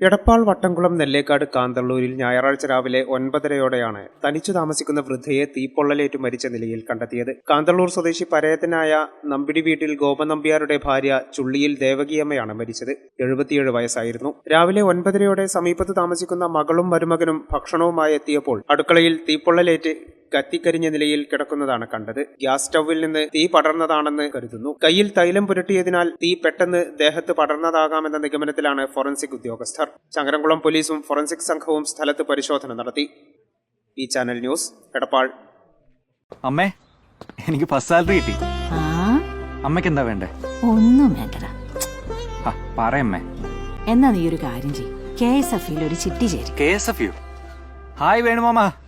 എടപ്പാൾ വട്ടംകുളം നെല്ലേക്കാട് കാന്തള്ളൂരിൽ ഞായറാഴ്ച രാവിലെ ഒൻപതരയോടെയാണ് തനിച്ചു താമസിക്കുന്ന വൃദ്ധയെ തീപ്പൊള്ളലേറ്റു മരിച്ച നിലയിൽ കണ്ടെത്തിയത്. കാന്തള്ളൂർ സ്വദേശി പരേതനായ നമ്പിടി വീട്ടിൽ ഗോപനമ്പ്യാരുടെ ഭാര്യ ചുള്ളിയിൽ ദേവകിയമ്മയാണ് മരിച്ചത്. എഴുപത്തിയേഴ് വയസ്സായിരുന്നു. രാവിലെ ഒൻപതരയോടെ സമീപത്ത് താമസിക്കുന്ന മകളും മരുമകനും ഭക്ഷണവുമായി എത്തിയപ്പോൾ അടുക്കളയിൽ തീപ്പൊള്ളലേറ്റ് കത്തിക്കരിഞ്ഞ നിലയിൽ കിടക്കുന്നതാണ് കണ്ടത്. ഗ്യാസ് സ്റ്റൗവിൽ നിന്ന് തീ പടർന്നതാണെന്ന് കരുതുന്നു. കയ്യിൽ തൈലം പുരട്ടിയതിനാൽ തീ പെട്ടെന്ന് ദേഹത്ത് പടർന്നതാകാമെന്ന നിഗമനത്തിലാണ് ഫോറൻസിക് ഉദ്യോഗസ്ഥർ. ചങ്ങരംകുളം പോലീസും ഫോറൻസിക് സംഘവും സ്ഥലത്ത് പരിശോധന നടത്തി. ഈ ചാനൽ ന്യൂസ് എടപ്പാൾ. അമ്മേ എനിക്ക് ഫസ്റ്റ് സാലറി കിട്ടി. ആ? അമ്മയ്ക്ക് എന്താ വേണ്ടേ? ഒന്നും വേണ്ടടാ. പറയമ്മേ എന്നാ നീ ഒരു കാര്യം ചെയ്യും. കെ എസ് എഫ് ഒരു ചിട്ടി ചേരും. K S F U. Hi വേണുമാമ.